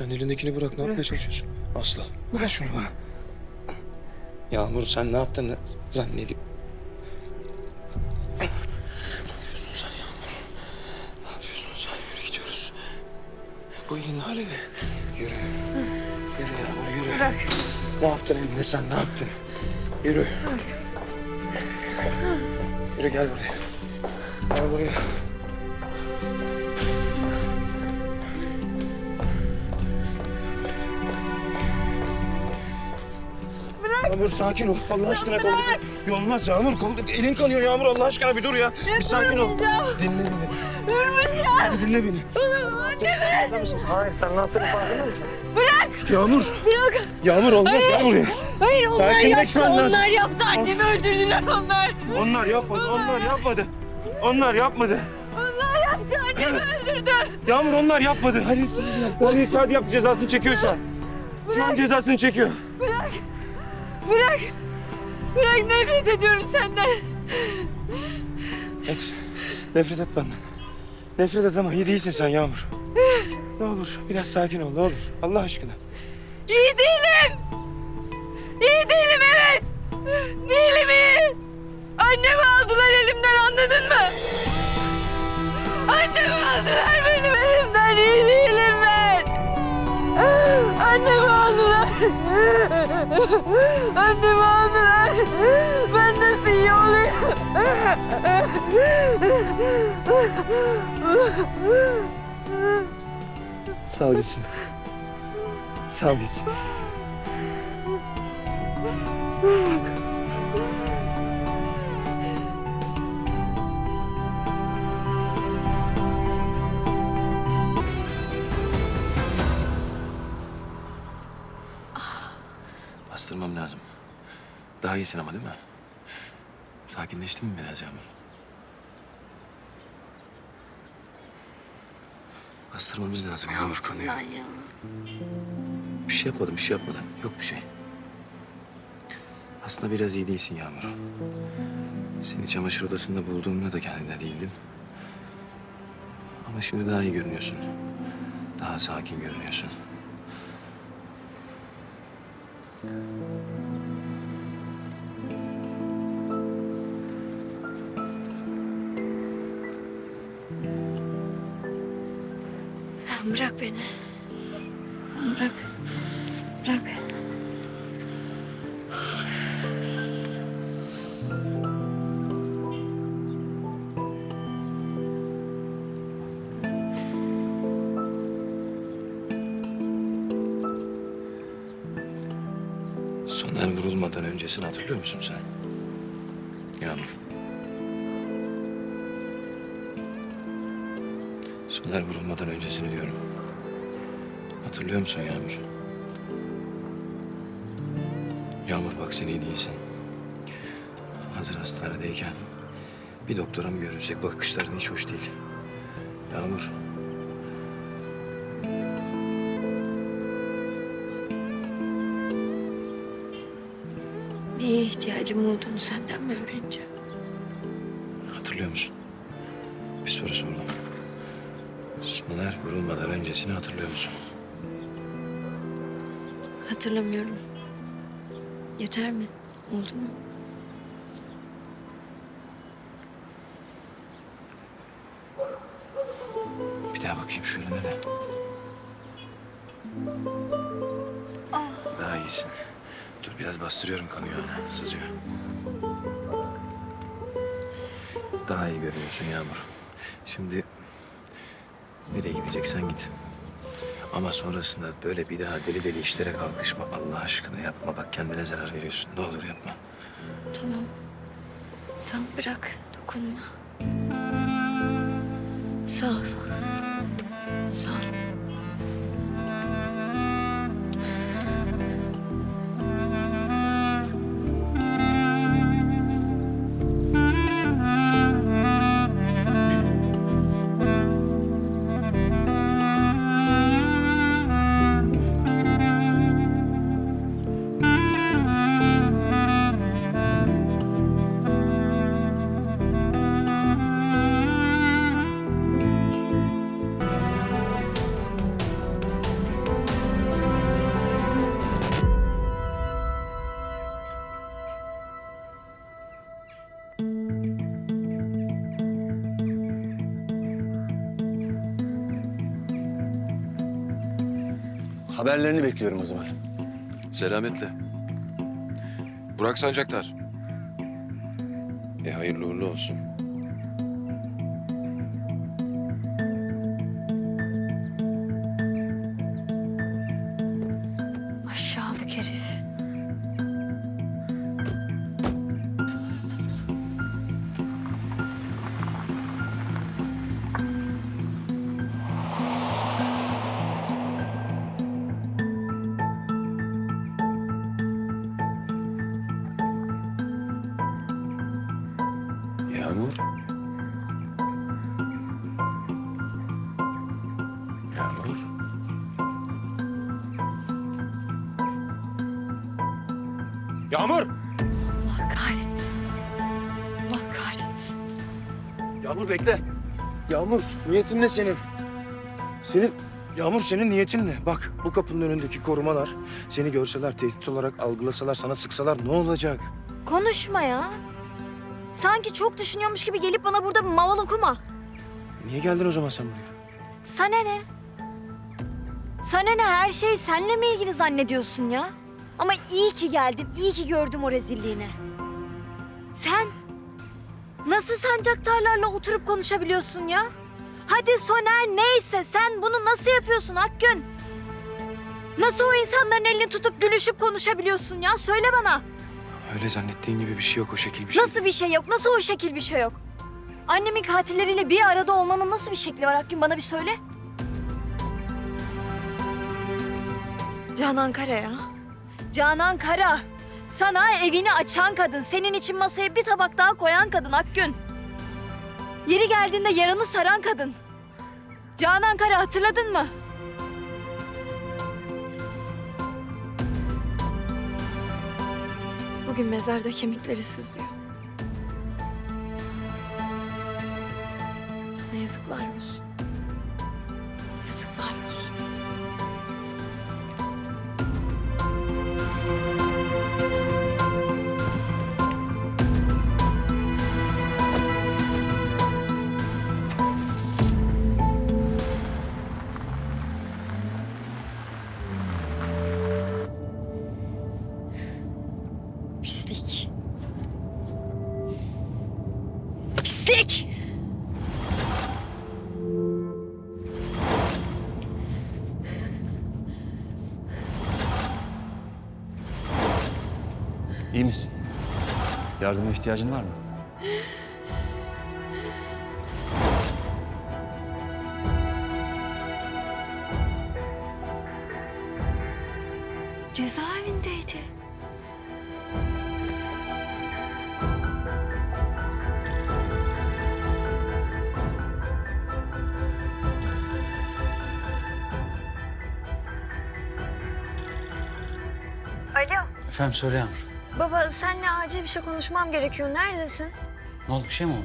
sen? Elindekini bırak. Ne yapmaya çalışıyorsun? Asla. Ver şunu bana. Yağmur sen ne yaptığını zannediyorsun? Ne yapıyorsun sen Yağmur? Ne yapıyorsun sen? Yürü gidiyoruz. Bu elin hali ne? Yürü. Yürü Yağmur yürü. Bırak. Ne yaptın elinde sen? Ne yaptın? Yürü. Yürü gel buraya. Gel buraya. Yağmur sakin ol. Allah aşkına kol. Olmaz Yağmur. Kol, elin kanıyor Yağmur. Allah aşkına bir dur ya. Bir sakin ol. Dinle beni. Durmayacağım. Dinle beni. Annemi. Hayır sen ne yaptığını farkında mısın? Bırak. Yağmur. Bırak. Yağmur olmaz. Gel buraya. Hayır onlar yaptı. Lazım. Onlar yaptı. Annemi öldürdüler onlar. Onlar yapmadı. Onlar yapmadı. Onlar yapmadı. Onlar yaptı. Annemi öldürdü. Yağmur onlar yapmadı. Hadi hadi hadi yap cezasını çekiyor şu an. Şu an cezasını çekiyor. Bırak. Bırak. Bırak nefret ediyorum senden. Et. Nefret et benden. Nefret et ama iyi değilsin sen Yağmur. Ne olur biraz sakin ol ne olur. Allah aşkına. İyi değilim. İyi değilim evet. Değilim iyi. Annemi aldılar elimden anladın mı? Annemi aldılar benim Annemi aldılar. Ben nasıl iyi olayım? Sağ ol gitsin. Sağ ol gitsin. Daha iyisin ama değil mi? Sakinleştin mi biraz Yağmur? Bastırmamız lazım. Yağmur kanıyor. Ya. Bir şey yapmadım, bir şey yapmadım. Yok bir şey. Aslında biraz iyi değilsin Yağmur. Seni çamaşır odasında bulduğumda da kendinde değildim. Ama şimdi daha iyi görünüyorsun. Daha sakin görünüyorsun. Bırak beni. Bırak. Bırak. Soner vurulmadan öncesini hatırlıyor musun sen? Yağmur. Soner vurulmadan öncesini diyorum. Hatırlıyor musun Yağmur? Yağmur bak sen iyi değilsin. Hazır hastanedeyken bir doktora mı görünsek bakışların hiç hoş değil. Yağmur. Neye ihtiyacım olduğunu senden mi öğreneceğim? Hatırlıyor musun? Bir soru sordum. Soner vurulmadan öncesini hatırlıyor musun? Hatırlamıyorum. Yeter mi? Oldu mu? Bir daha bakayım şu eline de. Daha iyisin. Dur biraz bastırıyorum kanıyor. Sızıyor. Daha iyi görünüyorsun Yağmur. Şimdi nereye gideceksen git. Ama sonrasında böyle bir daha deli deli işlere kalkışma. Allah aşkına yapma. Bak kendine zarar veriyorsun. Ne olur yapma. Tamam. Tamam bırak. Dokunma. Sağ ol. Sağ ol. Haberlerini bekliyorum o zaman. Selametle. Burak Sancaktar. E hayırlı uğurlu olsun. Yağmur bekle. Yağmur niyetin ne senin? Senin Yağmur senin niyetin ne? Bak bu kapının önündeki korumalar seni görseler tehdit olarak algılasalar sana sıksalar ne olacak? Konuşma ya. Sanki çok düşünüyormuş gibi gelip bana burada maval okuma. Niye geldin o zaman sen buraya? Sana ne? Sana ne her şey seninle mi ilgili zannediyorsun ya? Ama iyi ki geldim, iyi ki gördüm o rezilliğini. Sen nasıl sancaktarlarla oturup konuşabiliyorsun ya? Hadi Soner neyse sen bunu nasıl yapıyorsun Akgün? Nasıl o insanların elini tutup gülüşüp konuşabiliyorsun ya? Söyle bana. Öyle zannettiğin gibi bir şey yok o şekil bir şey. Nasıl bir şey yok? Nasıl o şekil bir şey yok? Annemin katilleriyle bir arada olmanın nasıl bir şekli var Akgün? Bana bir söyle. Canan Kara ya. Canan Kara. Sana evini açan kadın. Senin için masaya bir tabak daha koyan kadın Akgün. Yeri geldiğinde yaranı saran kadın. Canan Kara hatırladın mı? Bugün mezarda kemikleri sızlıyor. Sana yazıklar olsun. Pislik. Pislik! İyi misin? Yardıma ihtiyacın var mı? Efendim söyle Yağmur. Baba seninle acil bir şey konuşmam gerekiyor. Neredesin? Ne oldu bir şey mi oldu?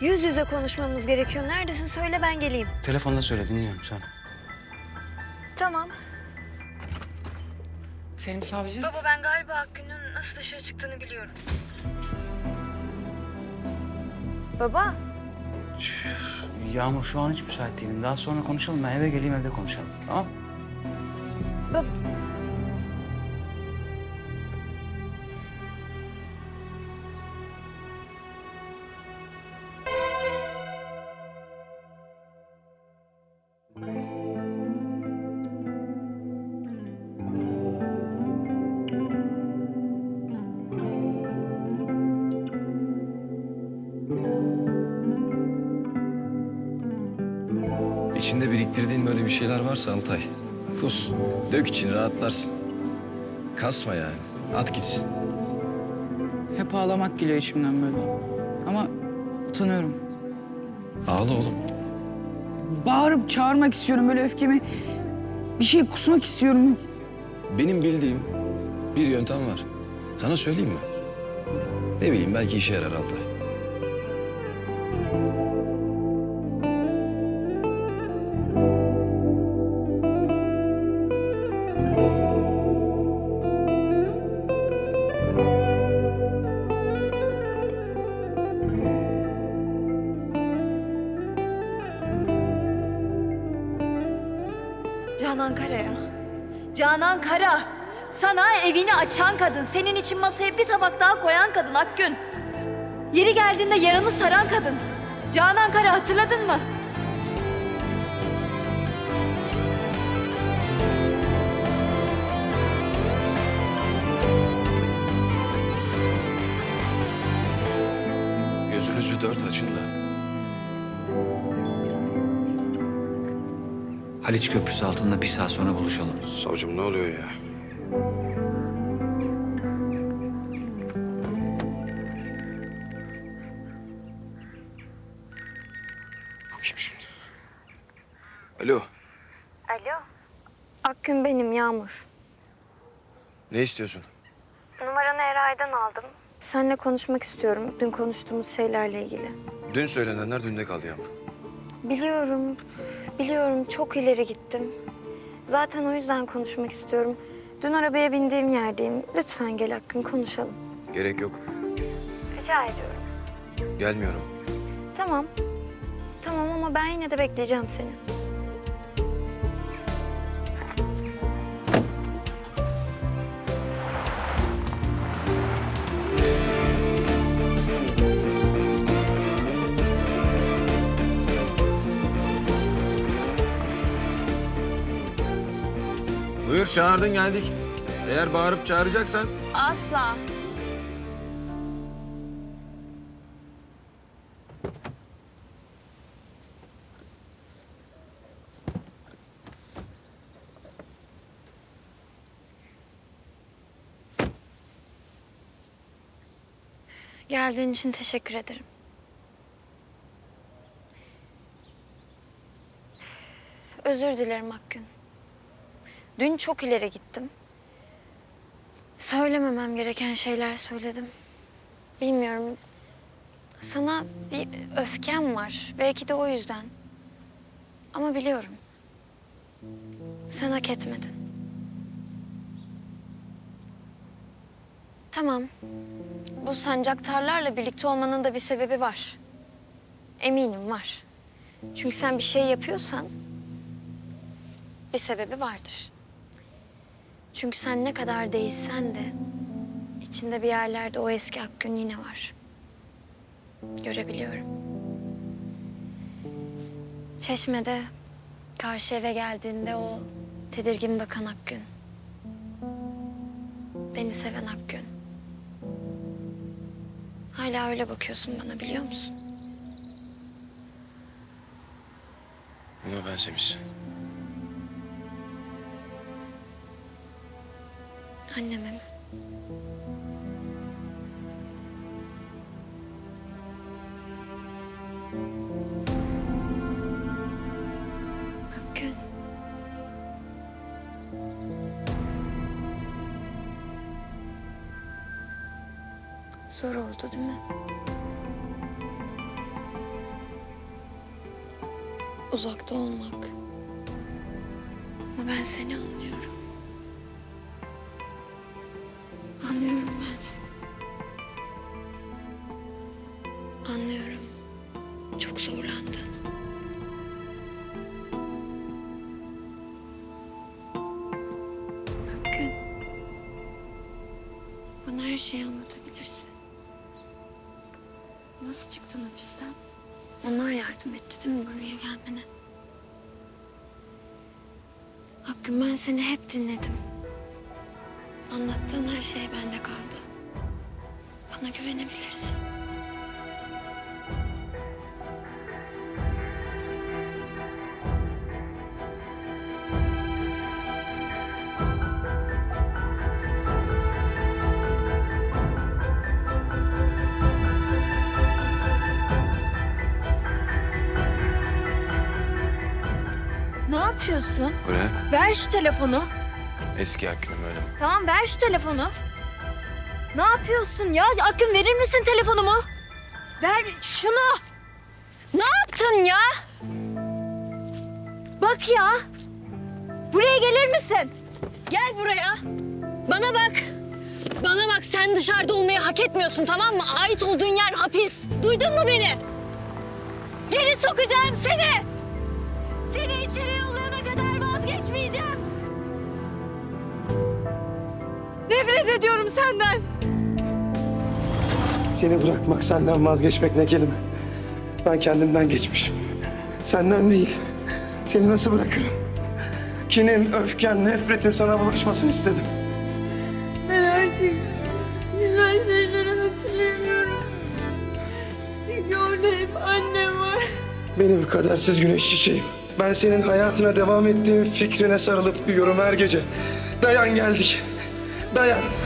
Yüz yüze konuşmamız gerekiyor. Neredesin? Söyle ben geleyim. Telefonda söyle dinliyorum söyle. Tamam. Selim Savcı. Baba ben galiba Akgün'ün nasıl dışarı çıktığını biliyorum. Baba. Yağmur şu an hiç müsait değilim. Daha sonra konuşalım. Ben eve geleyim evde konuşalım. Tamam Bab İçinde biriktirdiğin böyle bir şeyler varsa Altay. Kus. Dök içini rahatlarsın. Kasma yani. At gitsin. Hep ağlamak geliyor içimden böyle. Ama utanıyorum. Ağla oğlum. Bağırıp çağırmak istiyorum böyle öfkemi. Bir şey kusmak istiyorum. Benim bildiğim bir yöntem var. Sana söyleyeyim mi? Ne bileyim belki işe yarar Altay. Canan Kara ya. Canan Kara. Sana evini açan kadın. Senin için masaya bir tabak daha koyan kadın Akgün. Yeri geldiğinde yaranı saran kadın. Canan Kara hatırladın mı? Gözünüzü dört açın da. Haliç Köprüsü altında bir saat sonra buluşalım. Savcım ne oluyor ya? Bu kim şimdi? Alo, Alo. Akgün benim Yağmur. ne istiyorsun? Numaranı Eray'dan aldım. Seninle konuşmak istiyorum. Dün konuştuğumuz şeylerle ilgili. Dün söylenenler dünde kaldı Yağmur. Biliyorum, biliyorum. Çok ileri gittim. Zaten o yüzden konuşmak istiyorum. Dün arabaya bindiğim yerdeyim. Lütfen gel Akgün konuşalım. Gerek yok. Rica ediyorum. Gelmiyorum. Tamam. Tamam ama ben yine de bekleyeceğim seni. Buyur çağırdın geldik. Eğer bağırıp çağıracaksan Asla. Geldiğin için teşekkür ederim. Özür dilerim Akgün. Dün çok ileri gittim. Söylememem gereken şeyler söyledim. Bilmiyorum. Sana bir öfkem var. Belki de o yüzden. Ama biliyorum. Sen hak etmedin. Tamam. Bu sancaktarlarla birlikte olmanın da bir sebebi var. Eminim var. Çünkü sen bir şey yapıyorsan bir sebebi vardır. Çünkü sen ne kadar değişsen de içinde bir yerlerde o eski Akgün yine var. Görebiliyorum. Çeşme'de karşı eve geldiğinde o tedirgin bakan Akgün. Beni seven Akgün. Hala öyle bakıyorsun bana biliyor musun? buna benzemişsin. Anneme mi? Akgün. Zor oldu değil mi? Uzakta olmak. Ama ben seni anlıyorum. Ben. Anlıyorum. Çok zorlandın. Bak gün. Bana her şeyi anlatabilirsin. Nasıl çıktın hapisten? Onlar yardım etti değil mi buraya gelmene? Hakkım ben seni hep dinledim. Anlattığın her şey bende kaldı. Bana güvenebilirsin. Ne yapıyorsun? Ne? Ver şu telefonu. Eski hakkınım öyle mi? Tamam ver şu telefonu. Ne yapıyorsun ya? Akın verir misin telefonumu? Ver şunu. Ne yaptın ya? Bak ya. Buraya gelir misin? Gel buraya. Bana bak. Bana bak sen dışarıda olmayı hak etmiyorsun tamam mı? Ait olduğun yer hapis. Duydun mu beni? Geri sokacağım seni. Seni içeri yollayana kadar vazgeçmeyeceğim. Nefret ediyorum senden. Seni bırakmak, senden vazgeçmek ne kelime. Ben kendimden geçmişim. Senden değil. Seni nasıl bırakırım? Kinim, öfken, nefretim sana bulaşmasın istedim. Ben artık güzel şeyleri hatırlamıyorum. Çünkü orada hep annem var. Benim kadersiz güneş çiçeğim. Ben senin hayatına devam ettiğin fikrine sarılıp uyuyorum her gece. Dayan geldik. Dayan. Nefret